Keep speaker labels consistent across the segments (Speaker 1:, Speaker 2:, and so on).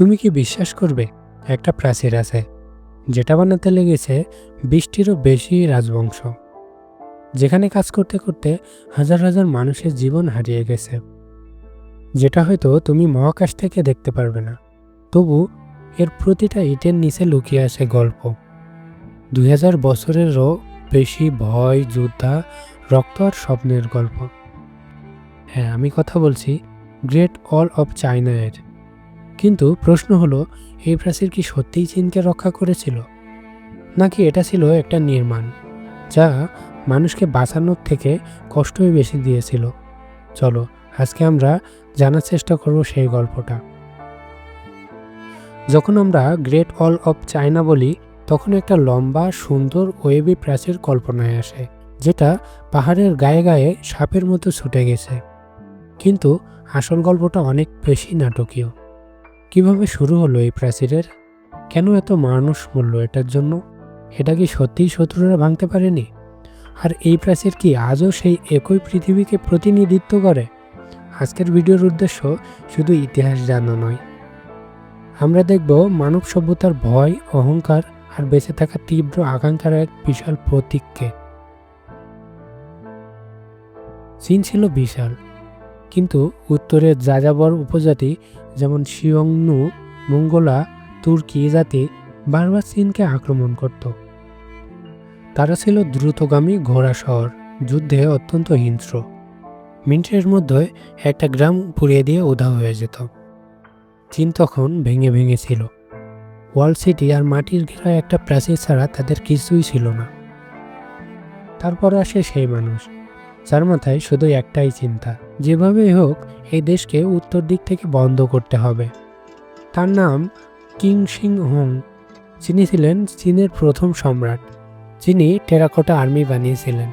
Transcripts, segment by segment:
Speaker 1: তুমি কি বিশ্বাস করবে? একটা প্রাচীর আছে, যেটা বানাতে লেগেছে বিশটিরও বেশি রাজবংশ। যেখানে কাজ করতে করতে হাজার হাজার মানুষের জীবন হারিয়ে গেছে। যেটা হয়তো তুমি মহাকাশ থেকে দেখতে পারবে না। তবু এর প্রতিটা ইটের নিচে লুকিয়ে আছে গল্প। দুই হাজার বছরেরও বেশি ভয়, যোদ্ধা, রক্ত আর স্বপ্নের গল্প। হ্যাঁ আমি কথা বলছি, গ্রেট অল অফ চায়না এর। কিন্তু প্রশ্ন হলো এই প্রাচীর কি সত্যিই চীনকে রক্ষা করেছিল? নাকি এটা ছিল একটা নির্মাণ, যা মানুষকে বাঁচানোর থেকে কষ্টই বেশি দিয়েছিল? চলো, আজকে আমরা জানার চেষ্টা করব সেই গল্পটা। যখন আমরা গ্রেট অল অফ চায়না বলি, তখন একটা লম্বা, সুন্দর, ওয়েবি প্রাচীর কল্পনায় আসে, যেটা পাহাড়ের গায়ে গায়ে সাপের মতো ছুটে গেছে। কিন্তু আসল গল্পটা অনেক বেশি নাটকীয়। কীভাবে শুরু হলো এই প্রাচীরের? কেন এত মানুষ মূল্য এটার জন্য? এটা কি সত্যিই শত্রুরা ভাঙতে পারেনি? আর এই প্রাচীর কি আজও সেই একই পৃথিবীকে প্রতিনিধিত্ব করে? আজকের ভিডিওর উদ্দেশ্য শুধু ইতিহাস জানা নয়। আমরা দেখব মানব সভ্যতার ভয়, অহংকার আর বেঁচে থাকা তীব্র আকাঙ্ক্ষার এক বিশাল প্রতীককে। চীন ছিল বিশাল। কিন্তু উত্তরের যাযাবর উপজাতি যেমন শিয়ংনু মঙ্গোলা, তুর্কি জাতি বারবার চীনকে আক্রমণ করত। তারা ছিল দ্রুতগামী ঘোড়া শহর, যুদ্ধে অত্যন্ত হিংস্র। মিনিটের মধ্যে একটা গ্রাম পুড়িয়ে দিয়ে উধাও হয়ে যেত। চীন তখন ভেঙে ভেঙে ছিল। ওয়াল সিটি আর মাটির ঘেরা একটা প্রাচীর ছাড়া তাদের কিছুই ছিল না। তারপর আসে সেই মানুষ। যার মাথায় শুধু একটাই চিন্তা যেভাবেই হোক এই দেশকে উত্তর দিক থেকে বন্ধ করতে হবে। তার নাম কিং সিং হোং। যিনি ছিলেন চীনের প্রথম সম্রাট। যিনি টেরাকোটা আর্মি বানিয়েছিলেন।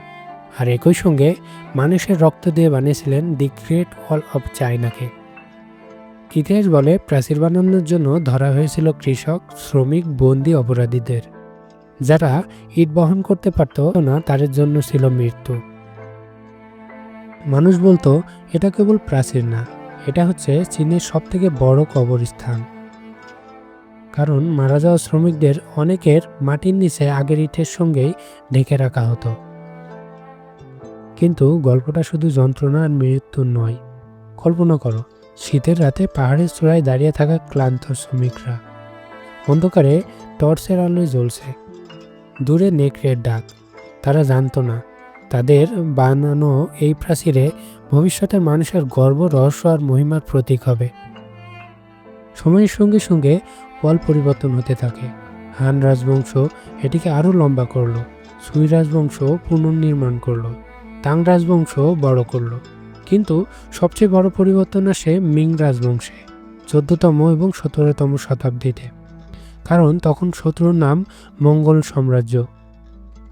Speaker 1: আর একই সঙ্গে মানুষের রক্ত দিয়ে বানিয়েছিলেন দি গ্রেট ওয়াল অফ চায়নাকে। ইতিহাস বলে প্রাচীর বানানোর জন্য ধরা হয়েছিল কৃষক, শ্রমিক, বন্দি অপরাধীদের। যারা ইট বহন করতে পারত না, তাদের জন্য ছিল মৃত্যু। মানুষ বলতো, এটা কেবল প্রাচীর না, এটা হচ্ছে চীনের সব থেকে বড় কবরস্থান। কারণ মারা যাওয়া শ্রমিকদের অনেকের মাটির নিচে আগের ইটের সঙ্গেই ঢেকে রাখা হতো। কিন্তু গল্পটা শুধু যন্ত্রণা আর মৃত্যুর নয়। কল্পনা করো, শীতের রাতে পাহাড়ের চূড়ায় দাঁড়িয়ে থাকা ক্লান্ত শ্রমিকরা। অন্ধকারে টর্চের আলোয় জ্বলছে। দূরে নেকড়ের ডাক, তারা জানতো না তাদের বানানো এই প্রাচীরে ভবিষ্যতের মানুষের গর্ব, রহস্য আর মহিমার প্রতীক হবে। সময়ের সঙ্গে সঙ্গে ওয়াল পরিবর্তন হতে থাকে। হান রাজবংশ এটিকে আরও লম্বা করল, সুই রাজবংশ পুনর্নির্মাণ করল, তাং রাজবংশ বড় করল। কিন্তু সবচেয়ে বড় পরিবর্তন আসে মিং রাজবংশে, চোদ্দতম এবং সতেরোতম শতাব্দীতে। কারণ তখন শত্রুর নাম মঙ্গল সাম্রাজ্য।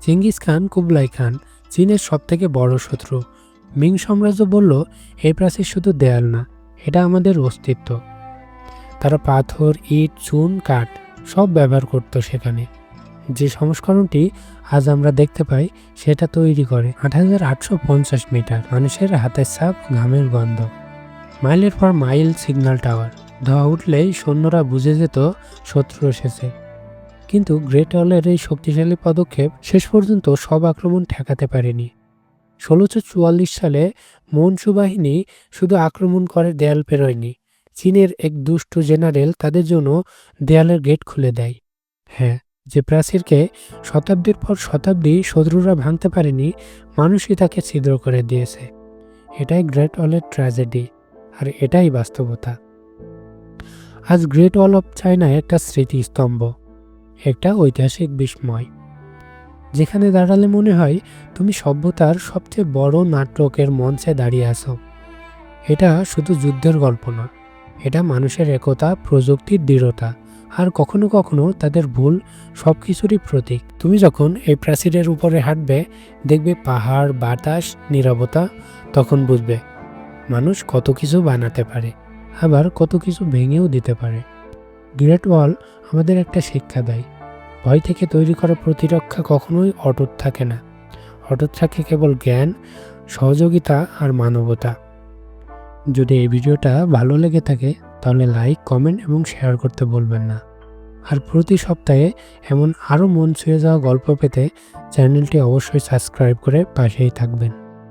Speaker 1: চেঙ্গিস খান, কুবলাই খান চীনের সবথেকে বড় শত্রু। মিং সাম্রাজ্য বলল এই প্রাচীর, শুধু দেয়াল না, এটা আমাদের অস্তিত্ব। তারা পাথর, ইট, চুন, কাঠ, সব ব্যবহার করত সেখানে। যে সংস্করণটি আজ আমরা দেখতে পাই, সেটা তৈরি করে আট হাজার আটশো পঞ্চাশ মিটার, মানুষের হাতের ছাপ ঘামের গন্ধ। মাইলের পর মাইল সিগন্যাল টাওয়ার। ধোয়া উঠলেই সৈন্যরা বুঝে যেত, শত্রু এসেছে। কিন্তু গ্রেট ওয়ালের এই শক্তিশালী পদক্ষেপ শেষ পর্যন্ত সব আক্রমণ ঠেকাতে পারেনি। ষোলোশো চুয়াল্লিশ সালে মনসু বাহিনী শুধু আক্রমণ করে দেয়াল পেরোয়নি, চীনের এক দুষ্ট জেনারেল তাদের জন্য দেয়ালের গেট খুলে দেয়। হ্যাঁ যে প্রাচীরকে শতাব্দীর পর শতাব্দী শত্রুরা ভাঙতে পারেনি, মানুষই তাকে ছিদ্র করে দিয়েছে। এটাই গ্রেট ওয়ালের ট্র্যাজেডি, আর এটাই বাস্তবতা। আজ গ্রেট ওয়াল অফ চায়না একটা স্মৃতিস্তম্ভ। একটা ঐতিহাসিক বিস্ময়, যেখানে দাঁড়ালে মনে হয় তুমি সভ্যতার সবচেয়ে বড় নাটকের মঞ্চে দাঁড়িয়ে আছো। এটা শুধু যুদ্ধের গল্প না এটা মানুষের একতা, প্রযুক্তির দৃঢ়তা, আর কখনো কখনো তাদের ভুল সব কিছুরই প্রতীক। তুমি যখন এই প্রাচীরের উপরে হাঁটবে, দেখবে পাহাড়, বাতাস, নীরবতা, তখন বুঝবে মানুষ কত কিছু বানাতে পারে, আবার কত কিছু ভেঙেও দিতে পারে। গ্রেট ওয়াল আমাদের একটা শিক্ষা দেয়। ভয় থেকে তৈরি করা প্রতিরক্ষা কখনোই অটুট থাকে না। অটুট থাকে কেবল জ্ঞান, সহযোগিতা আর মানবতা। যদি এই ভিডিওটা ভালো লেগে থাকে, তাহলে লাইক, কমেন্ট এবং শেয়ার করতে বলবেন না। আর প্রতি সপ্তাহে এমন আরও মন ছুঁয়ে যাওয়া গল্প পেতে চ্যানেলটি অবশ্যই সাবস্ক্রাইব করে পাশেই থাকবেন।